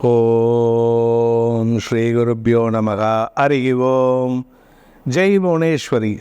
ஓம் ஸ்ரீ குருப்பியோ நமகா. ஹரி ஓம். ஜெய் புவனேஸ்வரி.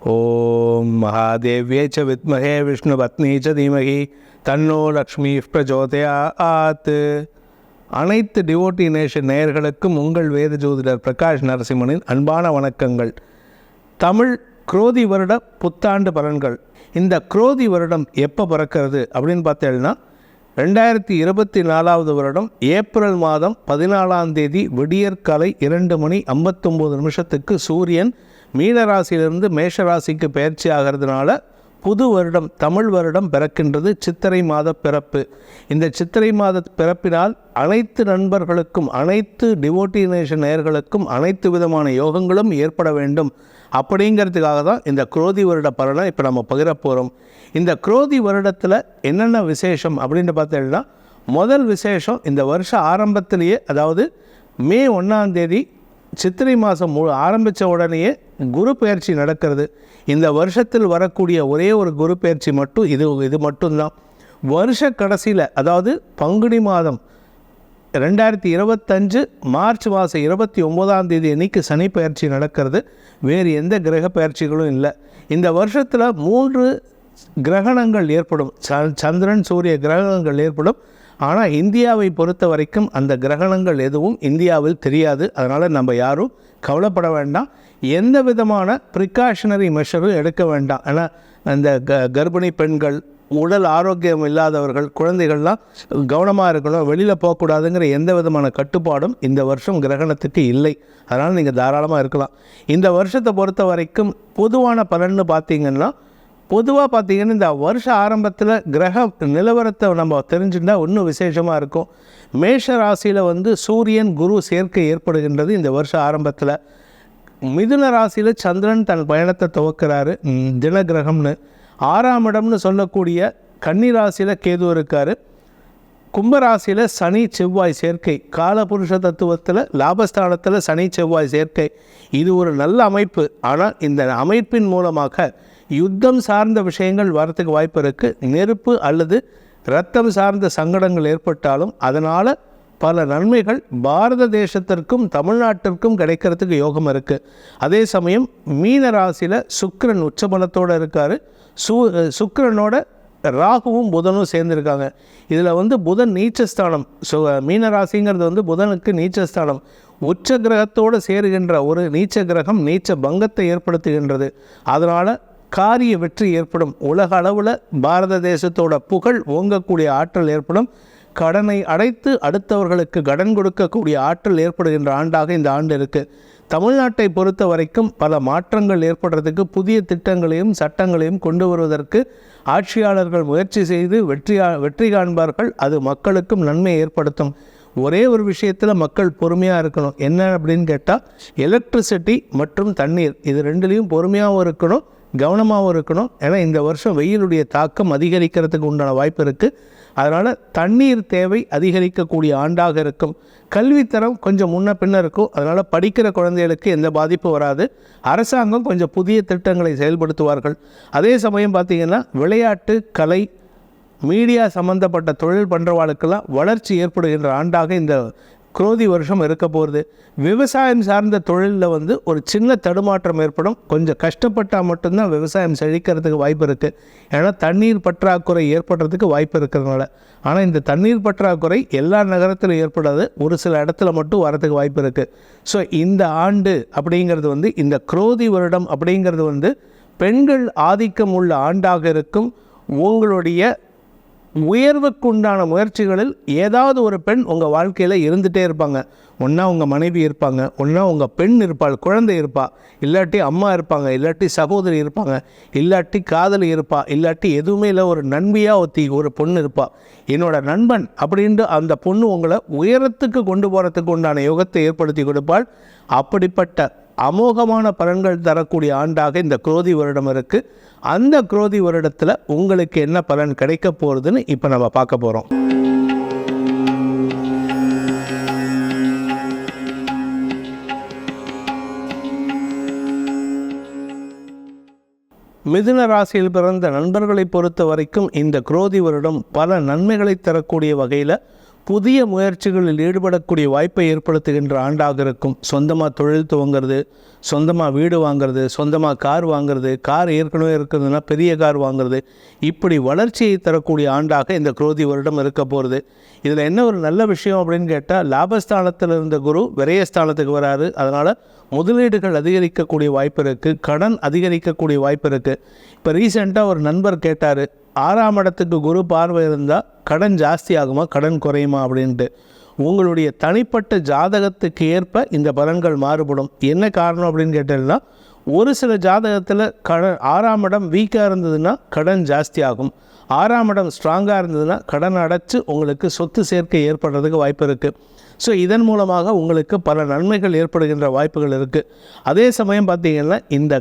ஓம் மகாதேவ்யே ச வித்மகே விஷ்ணு பத்னி ச தீமகி. தன்னோ லக்ஷ்மி பிரஜோதயாத். அனைத்து டிவோட்டி நேஷன் நேயர்களுக்கும் உங்கள் வேத ஜோதிடர் பிரகாஷ் நரசிம்மனின் அன்பான வணக்கங்கள். தமிழ் குரோதி வருட புத்தாண்டு பலன்கள். இந்த குரோதி வருடம் எப்போ பிறக்கிறது அப்படின்னு பார்த்தேன்னா ரெண்டாயிரத்தி இருபத்தி நாலாவது வருடம் ஏப்ரல் மாதம் பதினாலாம் தேதி விடியற்காலை இரண்டு மணி ஐம்பத்தொம்போது நிமிஷத்துக்கு சூரியன் மீனராசியிலிருந்து மேஷராசிக்கு பயிற்சி ஆகிறதுனால புது வருடம் தமிழ் வருடம் பிறக்கின்றது. சித்திரை மாத பிறப்பு. இந்த சித்திரை மாத பிறப்பினால் அனைத்து நண்பர்களுக்கும் அனைத்து டிவோட்டினேஷன் நேர்களுக்கும் அனைத்து விதமான யோகங்களும் ஏற்பட வேண்டும். அப்படிங்கிறதுக்காக தான் இந்த குரோதி வருட பலனை இப்போ நம்ம பகிர போகிறோம் இந்த குரோதி வருடத்தில் என்னென்ன விசேஷம் அப்படின்னு பார்த்தீங்கன்னா முதல் விசேஷம் இந்த வருஷ ஆரம்பத்திலேயே அதாவது மே ஒன்றாந்தேதி சித்திரை மாதம் மு ஆரம்பித்த உடனேயே குரு பயிற்சி நடக்கிறது. இந்த வருஷத்தில் வரக்கூடிய ஒரே ஒரு குரு பயிற்சி மட்டும் இது இது மட்டும்தான். வருஷ கடைசியில் அதாவது பங்குனி மாதம் ரெண்டாயிரத்தி இருபத்தஞ்சு மார்ச் மாதம் இருபத்தி ஒம்போதாம் தேதி அன்னைக்கு சனி பயிற்சி நடக்கிறது. வேறு எந்த கிரக பயிற்சிகளும் இல்லை. இந்த வருஷத்தில் மூன்று கிரகணங்கள் ஏற்படும். ச சந்திரன் சூரிய கிரகணங்கள் ஏற்படும். ஆனால் இந்தியாவை பொறுத்த வரைக்கும் அந்த கிரகணங்கள் எதுவும் இந்தியாவில் தெரியாது. அதனால் நம்ம யாரும் கவலைப்பட வேண்டாம். எந்த விதமான ப்ரிகாஷனரி மெஷரும் எடுக்க வேண்டாம். ஏன்னா அந்த க கர்ப்பிணி பெண்கள் உடல் ஆரோக்கியம் இல்லாதவர்கள் குழந்தைகள்லாம் கவனமாக இருக்கணும் வெளியில் போகக்கூடாதுங்கிற எந்த விதமான கட்டுப்பாடும் இந்த வருஷம் கிரகணத்துக்கு இல்லை. அதனால் நீங்கள் தாராளமாக இருக்கலாம். இந்த வருஷத்தை பொறுத்த வரைக்கும் பொதுவான பலன்னு பார்த்தீங்கன்னா பொதுவாக பார்த்தீங்கன்னா இந்த வருஷ ஆரம்பத்தில் கிரக நிலவரத்தை நம்ம தெரிஞ்சுட்டா இன்னும் விசேஷமாக இருக்கும். மேஷ ராசியில் வந்து சூரியன் குரு சேர்க்கை ஏற்படுகின்றது இந்த வருஷ ஆரம்பத்தில். மிதுன ராசியில் சந்திரன் தன் பயணத்தை துவக்கிறாரு. தினகிரகம்னு. ஆறாம் இடம்னு சொல்லக்கூடிய கன்னிராசியில் கேது இருக்கார். கும்பராசியில் சனி செவ்வாய் சேர்க்கை. காலபுருஷ தத்துவத்தில் லாபஸ்தானத்தில் சனி செவ்வாய் சேர்க்கை. இது ஒரு நல்ல அமைப்பு. ஆனால் இந்த அமைப்பின் மூலமாக யுத்தம் சார்ந்த விஷயங்கள் வரத்துக்கு வாய்ப்பு இருக்குது நெருப்பு அல்லது இரத்தம் சார்ந்த சங்கடங்கள் ஏற்பட்டாலும் அதனால் பல நன்மைகள் பாரத தேசத்திற்கும் தமிழ்நாட்டிற்கும் கிடைக்கிறதுக்கு யோகம் இருக்குது அதே சமயம் மீன ராசியில் சுக்கரன் உச்சபலத்தோடு இருக்கார். சு சுக்கரனோட ராகுவும் புதனும் சேர்ந்துருக்காங்க. இதில் வந்து புதன் நீச்சஸ்தானம். ஸோ மீன ராசிங்கிறது வந்து புதனுக்கு நீச்சஸ்தானம். உச்ச கிரகத்தோடு சேருகின்ற ஒரு நீச்ச கிரகம் நீச்ச பங்கத்தை ஏற்படுத்துகின்றது. அதனால் காரிய வெற்றி ஏற்படும். உலக அளவில் பாரத தேசத்தோட புகழ் ஓங்கக்கூடிய ஆற்றல் ஏற்படும். கடனை அடைத்து அடுத்தவர்களுக்கு கடன் கொடுக்கக்கூடிய ஆற்றல் ஏற்படுகின்ற ஆண்டாக இந்த ஆண்டு இருக்குது தமிழ்நாட்டை பொறுத்த வரைக்கும் பல மாற்றங்கள் ஏற்படுறதுக்கு புதிய திட்டங்களையும் சட்டங்களையும் கொண்டு வருவதற்கு ஆட்சியாளர்கள் முயற்சி செய்து வெற்றியா வெற்றி காண்பார்கள். அது மக்களுக்கும் நன்மை ஏற்படுத்தும். ஒரே ஒரு விஷயத்தில் மக்கள் பொறுமையாக இருக்கணும். என்ன அப்படின்னு கேட்டால் எலக்ட்ரிசிட்டி மற்றும் தண்ணீர். இது ரெண்டுலேயும் பொறுமையாகவும் இருக்கணும். கவனமாகவும் இருக்கணும். ஏன்னா இந்த வருஷம் வெயிலுடைய தாக்கம் அதிகரிக்கிறதுக்கு உண்டான வாய்ப்பு இருக்குது அதனால் தண்ணீர் தேவை அதிகரிக்கக்கூடிய ஆண்டாக இருக்கும். கல்வித்தரம் கொஞ்சம் முன்ன பின்ன இருக்கும். அதனால் படிக்கிற குழந்தைகளுக்கு எந்த பாதிப்பும் வராது. அரசாங்கம் கொஞ்சம் புதிய திட்டங்களை செயல்படுத்துவார்கள். அதே சமயம் பார்த்திங்கன்னா விளையாட்டு கலை மீடியா சம்மந்தப்பட்ட தொழில் பண்ணுறவாளுக்கெல்லாம் வளர்ச்சி ஏற்படுகின்ற ஆண்டாக இந்த குரோதி வருஷம் இருக்க போகிறது விவசாயம் சார்ந்த தொழிலில் வந்து ஒரு சின்ன தடுமாற்றம் ஏற்படும். கொஞ்சம் கஷ்டப்பட்டால் மட்டும்தான் விவசாயம் செழிக்கிறதுக்கு வாய்ப்பு இருக்குது ஏன்னா தண்ணீர் பற்றாக்குறை ஏற்படுறதுக்கு வாய்ப்பு இருக்கிறதுனால. ஆனால் இந்த தண்ணீர் பற்றாக்குறை எல்லா நகரத்திலும் ஏற்படாது. ஒரு சில இடத்துல மட்டும் வரதுக்கு வாய்ப்பு இருக்குது ஸோ இந்த ஆண்டு அப்படிங்கிறது வந்து இந்த குரோதி வருடம் அப்படிங்கிறது வந்து பெண்கள் ஆதிக்கம் உள்ள ஆண்டாக இருக்கும். உங்களுடைய உயர்வுக்குண்டான முயற்சிகளில் ஏதாவது ஒரு பெண் உங்கள் வாழ்க்கையில் இருந்துகிட்டே இருப்பாங்க. ஒன்றா உங்கள் மனைவி இருப்பாங்க ஒன்றா உங்கள் பெண் இருப்பாள் குழந்தை இருப்பா இல்லாட்டி அம்மா இருப்பாங்க இல்லாட்டி சகோதரி இருப்பாங்க இல்லாட்டி காதலி இருப்பா இல்லாட்டி எதுவுமே இல்லை ஒரு நண்பியாக ஒத்தி ஒரு பொண்ணு இருப்பா. என்னோட நண்பன் அப்படின்ட்டு அந்த பொண்ணு உங்களை உயரத்துக்கு கொண்டு போகிறதுக்கு உண்டான யோகத்தை ஏற்படுத்தி கொடுப்பாள். அப்படிப்பட்ட அமோகமான பலன்கள் தரக்கூடிய ஆண்டாக இந்த குரோதி வருடம் இருக்குது அந்த குரோதி வருடத்தில் உங்களுக்கு என்ன பலன் கிடைக்க போகிறதுன்னு இப்போ நம்ம பார்க்க போகிறோம் மிதுன ராசியில் பிறந்த நண்பர்களை பொறுத்த வரைக்கும் இந்த குரோதி வருடம் பல நன்மைகளை தரக்கூடிய வகையில் புதிய முயற்சிகளில் ஈடுபடக்கூடிய வாய்ப்பை ஏற்படுத்துகின்ற ஆண்டாக இருக்கும் சொந்தமாக தொழில் துவங்கிறது சொந்தமாக வீடு வாங்குறது சொந்தமாக கார் வாங்குறது கார் ஏற்கனவே இருக்கிறதுனா பெரிய கார் வாங்குறது இப்படி வளர்ச்சியை தரக்கூடிய ஆண்டாக இந்த குரோதி வருடம் இருக்க போகிறது இதில் என்ன ஒரு நல்ல விஷயம் அப்படின்னு கேட்டால் லாபஸ்தானத்தில் இருந்த குரு விரயஸ்தானத்துக்கு வராரு. அதனால் முதலீடுகள் அதிகரிக்கக்கூடிய வாய்ப்பு இருக்குது கடன் அதிகரிக்கக்கூடிய வாய்ப்பு இருக்குது இப்போ ரீசெண்டாக ஒரு நண்பர் கேட்டார் ஆறாம் இடத்துக்கு குரு பார்வை இருந்தால் கடன் ஜாஸ்தி ஆகுமா கடன் குறையுமா அப்படின்ட்டு. உங்களுடைய தனிப்பட்ட ஜாதகத்துக்கு ஏற்ப இந்த பலன்கள் மாறுபடும். என்ன காரணம் அப்படின்னு கேட்டீங்கன்னா ஒரு சில ஜாதகத்தில் கடன் ஆறாம் இடம் வீக்காக இருந்ததுன்னா கடன் ஜாஸ்தி ஆகும். ஆறாம் இடம் ஸ்ட்ராங்காக இருந்ததுன்னா கடன் அடைச்சி உங்களுக்கு சொத்து சேர்க்கை ஏற்படுறதுக்கு வாய்ப்பு இருக்குது ஸோ இதன் மூலமாக உங்களுக்கு பல நன்மைகள் ஏற்படுகின்ற வாய்ப்புகள் இருக்குது அதே சமயம் பார்த்திங்கன்னா இந்த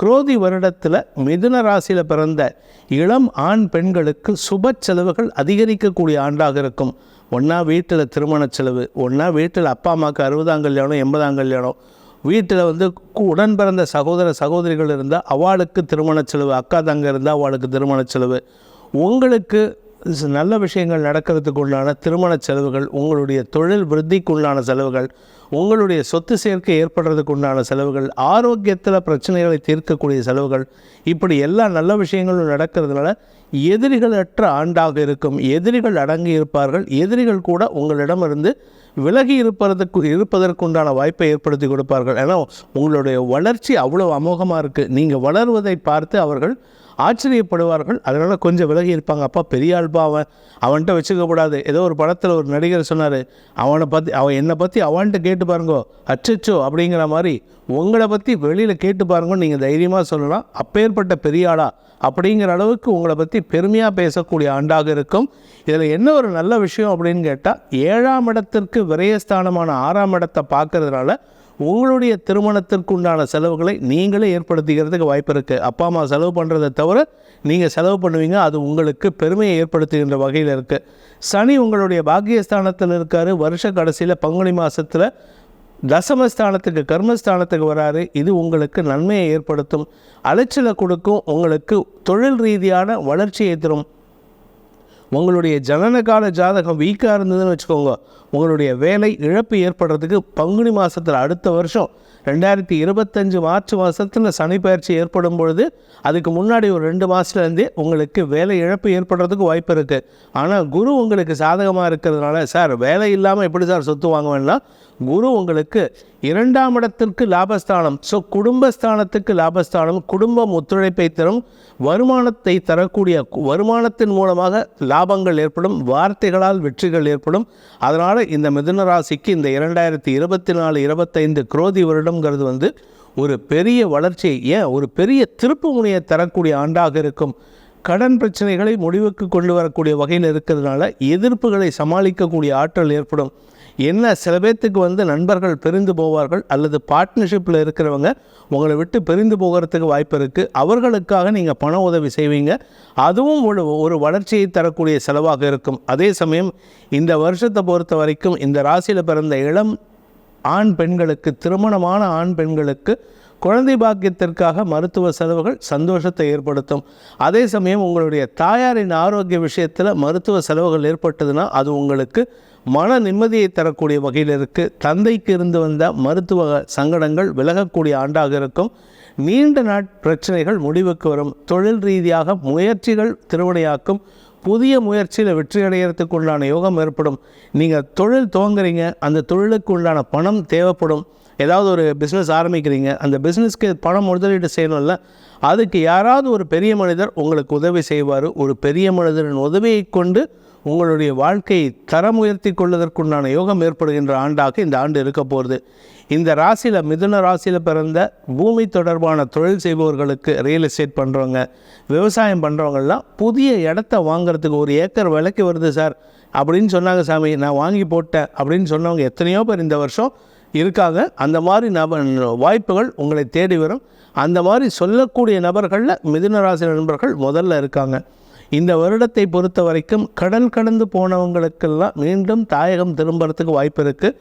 குரோதி வருடத்தில் மிதுன ராசியில் பிறந்த இளம் ஆண் பெண்களுக்கு சுப செலவுகள் அதிகரிக்கக்கூடிய ஆண்டாக இருக்கும். ஒன்றா வீட்டில் திருமண செலவு ஒன்றா வீட்டில் அப்பா அம்மாவுக்கு அறுபதாம் கல்யாணம் எண்பதாம் கல்யாணம். வீட்டில் வந்து உடன் பிறந்த சகோதர சகோதரிகள் இருந்தால் அவளுக்கு திருமண செலவு அக்கா தங்க இருந்தால் அவளுக்கு திருமண செலவு. உங்களுக்கு நல்ல விஷயங்கள் நடக்கிறதுக்கு உண்டான திருமண செலவுகள் உங்களுடைய தொழில் விருத்திக்குள்ளான செலவுகள் உங்களுடைய சொத்து சேர்க்கை ஏற்படுறதுக்கு உண்டான செலவுகள் ஆரோக்கியத்தில் பிரச்சனைகளை தீர்க்கக்கூடிய செலவுகள் இப்படி எல்லா நல்ல விஷயங்களும் நடக்கிறதுனால எதிரிகளற்ற ஆண்டாக இருக்கும் எதிரிகள் அடங்கி இருப்பார்கள் எதிரிகள் கூட உங்களிடமிருந்து விலகி இருப்பதற்கு இருப்பதற்குண்டான வாய்ப்பை ஏற்படுத்தி கொடுப்பார்கள். ஏன்னா உங்களுடைய வளர்ச்சி அவ்வளோ அமோகமாக இருக்குது நீங்கள் வளருவதை பார்த்து அவர்கள் ஆச்சரியப்படுவார்கள். அதனால் கொஞ்சம் விலகி இருப்பாங்க. அப்பா பெரிய ஆள்பா அவன். அவன்கிட்ட வச்சுக்கக்கூடாது. ஏதோ ஒரு படத்தில் ஒரு நடிகர் சொன்னார் அவனை பற்றி அவன் என்னை பற்றி அவன்கிட்ட கேட்டு பாருங்கோ. அச்சச்சோ அப்படிங்கிற மாதிரி உங்களை பற்றி வெளியில் கேட்டு பாருங்கன்னு நீங்கள் தைரியமாக சொல்லலாம். அப்பேற்பட்ட பெரிய ஆளா அப்படிங்கிற அளவுக்கு உங்களை பற்றி பெருமையாக பேசக்கூடிய ஆண்டாக இருக்கும். இதில் என்ன ஒரு நல்ல விஷயம் அப்படின்னு கேட்டால் ஏழாம் இடத்திற்கு விரயஸ்தானமான ஆறாம் இடத்தை பார்க்கறதுனால உங்களுடைய திருமணத்திற்கு உண்டான செலவுகளை நீங்களே ஏற்படுத்திக்கிறதுக்கு வாய்ப்பு இருக்குது அப்பா அம்மா செலவு பண்ணுறதை தவிர நீங்கள் செலவு பண்ணுவீங்க. அது உங்களுக்கு பெருமையை ஏற்படுத்துகின்ற வகையில் இருக்குது சனி உங்களுடைய பாக்கியஸ்தானத்தில் இருக்கார். வருஷ கடைசியில் பங்குனி மாதத்தில் தசமஸ்தானத்துக்கு கர்மஸ்தானத்துக்கு வராரு. இது உங்களுக்கு நன்மையை ஏற்படுத்தும். அலைச்சலை கொடுக்கும். உங்களுக்கு தொழில் ரீதியான வளர்ச்சியை தரும். உங்களுடைய ஜனனகால ஜாதகம் வீக்காக இருந்ததுன்னு வச்சுக்கோங்க. உங்களுடைய வேலை இழப்பு ஏற்படுறதுக்கு பங்குனி மாதத்தில் அடுத்த வருஷம் ரெண்டாயிரத்தி இருபத்தஞ்சு மார்ச் மாதத்தில் சனி பயிற்சி ஏற்படும் பொழுது அதுக்கு முன்னாடி ஒரு ரெண்டு மாதத்துலேருந்தே உங்களுக்கு வேலை இழப்பு ஏற்படுறதுக்கு வாய்ப்பு இருக்குது ஆனால் குரு உங்களுக்கு சாதகமாக இருக்கிறதுனால சார் வேலை இல்லாமல் எப்படி சார் சொத்து வாங்க வேண்டாம்? குரு உங்களுக்கு இரண்டாம் இடத்திற்கு லாபஸ்தானம். ஸோ குடும்பஸ்தானத்துக்கு லாபஸ்தானம் குடும்பம் ஒத்துழைப்பை தரும் வருமானத்தை தரக்கூடிய வருமானத்தின் மூலமாக லாபங்கள் ஏற்படும் வார்த்தைகளால் வெற்றிகள் ஏற்படும். அதனால் இந்த மிதுன ராசிக்கு இந்த இரண்டாயிரத்தி இருபத்தி நாலு இருபத்தைந்து குரோதி வருடம்ங்கிறது வந்து ஒரு பெரிய வளர்ச்சியை ஏன் ஒரு பெரிய திருப்பு முனையை தரக்கூடிய ஆண்டாக இருக்கும். கடன் பிரச்சனைகளை முடிவுக்கு கொண்டு வரக்கூடிய வகையில் இருக்கிறதுனால எதிர்ப்புகளை சமாளிக்கக்கூடிய ஆற்றல் ஏற்படும். என்ன சில பேர்த்துக்கு வந்து நண்பர்கள் பிரிந்து போவார்கள் அல்லது பார்ட்னர்ஷிப்பில் இருக்கிறவங்க உங்களை விட்டு பிரிந்து போகிறதுக்கு வாய்ப்பு இருக்குது அவர்களுக்காக நீங்கள் பண உதவி செய்வீங்க. அதுவும் ஒரு ஒரு வளர்ச்சியை தரக்கூடிய செலவாக இருக்கும். அதே சமயம் இந்த வருஷத்தை பொறுத்த வரைக்கும் இந்த ராசியில் பிறந்த இளம் ஆண் பெண்களுக்கு திருமணமான ஆண் பெண்களுக்கு குழந்தை பாக்கியத்திற்காக மருத்துவ செலவுகள் சந்தோஷத்தை ஏற்படுத்தும். அதே சமயம் உங்களுடைய தாயாரின் ஆரோக்கிய விஷயத்தில் மருத்துவ செலவுகள் ஏற்பட்டதுன்னா அது உங்களுக்கு மன நிம்மதியை தரக்கூடிய வகையில் இருக்குது தந்தைக்கு இருந்து வந்த மருத்துவ சங்கடங்கள் விலகக்கூடிய ஆண்டாக இருக்கும். நீண்ட நாட் பிரச்சனைகள் முடிவுக்கு வரும். தொழில் ரீதியாக முயற்சிகள் திருவினையாக்கும் புதிய முயற்சியில் வெற்றி அடையிறதுக்கு உண்டான யோகம் ஏற்படும். நீங்கள் தொழில் துவங்குறீங்க அந்த தொழிலுக்கு உண்டான பணம் தேவைப்படும். ஏதாவது ஒரு பிஸ்னஸ் ஆரம்பிக்கிறீங்க அந்த பிஸ்னஸ்க்கு பணம் முதலீடு செய்யணும்ல அதுக்கு யாராவது ஒரு பெரிய மனிதர் உங்களுக்கு உதவி செய்வார். ஒரு பெரிய மனிதரின் உதவியை கொண்டு உங்களுடைய வாழ்க்கையை தரம் உயர்த்தி கொள்வதற்குண்டான யோகம் ஏற்படுகின்ற ஆண்டாக இந்த ஆண்டு இருக்க போகிறது இந்த ராசியில் மிதுன ராசியில் பிறந்த பூமி தொடர்பான தொழில் செய்பவர்களுக்கு ரியல் எஸ்டேட் பண்ணுறவங்க விவசாயம் பண்ணுறவங்கள்லாம் புதிய இடத்த வாங்குறதுக்கு ஒரு ஏக்கர் விலைக்கு வருது சார். அப்படின்னு சொன்னாங்க சாமி நான் வாங்கி போட்டேன் அப்படின்னு சொன்னவங்க எத்தனையோ பேர் இந்த வருஷம் இருக்காங்க. அந்த மாதிரி நப வாய்ப்புகள் உங்களை தேடி வரும். அந்த மாதிரி சொல்லக்கூடிய நபர்களில் மிதுன ராசி நண்பர்கள் முதல்ல இருக்காங்க. இந்த வருடத்தை பொறுத்த வரைக்கும் கடல் கடந்து போனவங்களுக்கெல்லாம் மீண்டும் தாயகம் திரும்புறதுக்கு வாய்ப்பு இருக்குது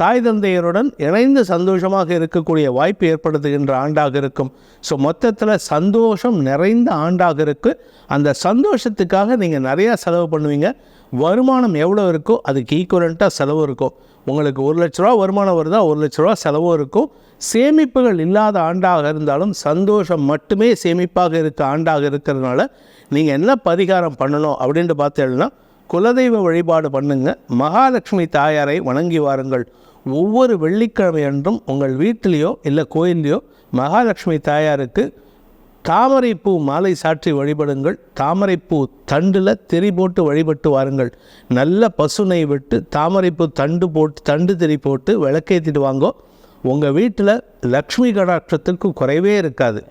தாய் தந்தையருடன் இணைந்து சந்தோஷமாக இருக்கக்கூடிய வாய்ப்பு ஏற்படுத்துகின்ற ஆண்டாக இருக்கும். ஸோ மொத்தத்தில் சந்தோஷம் நிறைந்த ஆண்டாக இருக்குது அந்த சந்தோஷத்துக்காக நீங்கள் நிறையா செலவு பண்ணுவீங்க. வருமானம் எவ்வளோ இருக்கோ அதுக்கு ஈக்குவலண்ட்டாக செலவு இருக்கும். உங்களுக்கு ஒரு லட்ச ரூபா வருமானம் வருதா ஒரு லட்ச ரூபா செலவும் இருக்கும். சேமிப்புகள் இல்லாத ஆண்டாக இருந்தாலும் சந்தோஷம் மட்டுமே சேமிப்பாக இருக்க ஆண்டாக இருக்கிறதுனால நீங்கள் என்ன பரிகாரம் பண்ணணும் அப்படின்ட்டு பார்த்தீங்கன்னா குலதெய்வ வழிபாடு பண்ணுங்க. மகாலட்சுமி தாயாரை வணங்கி வாருங்கள். ஒவ்வொரு வெள்ளிக்கிழமை அன்றும் உங்கள் வீட்டிலேயோ இல்லை கோயில்லையோ மகாலட்சுமி தாயாருக்கு தாமரைப்பூ மாலை சாற்றி வழிபடுங்கள். தாமரைப்பூ தண்டில் திரி போட்டு வழிபட்டு வாருங்கள். நல்ல பசுனை விட்டு தாமரைப்பூ தண்டு போட்டு தண்டு திரி போட்டு விளக்கேற்றிட்டு வாங்கோ. உங்கள் வீட்டில் லக்ஷ்மி கடாட்சத்திற்கு குறைவே இருக்காது.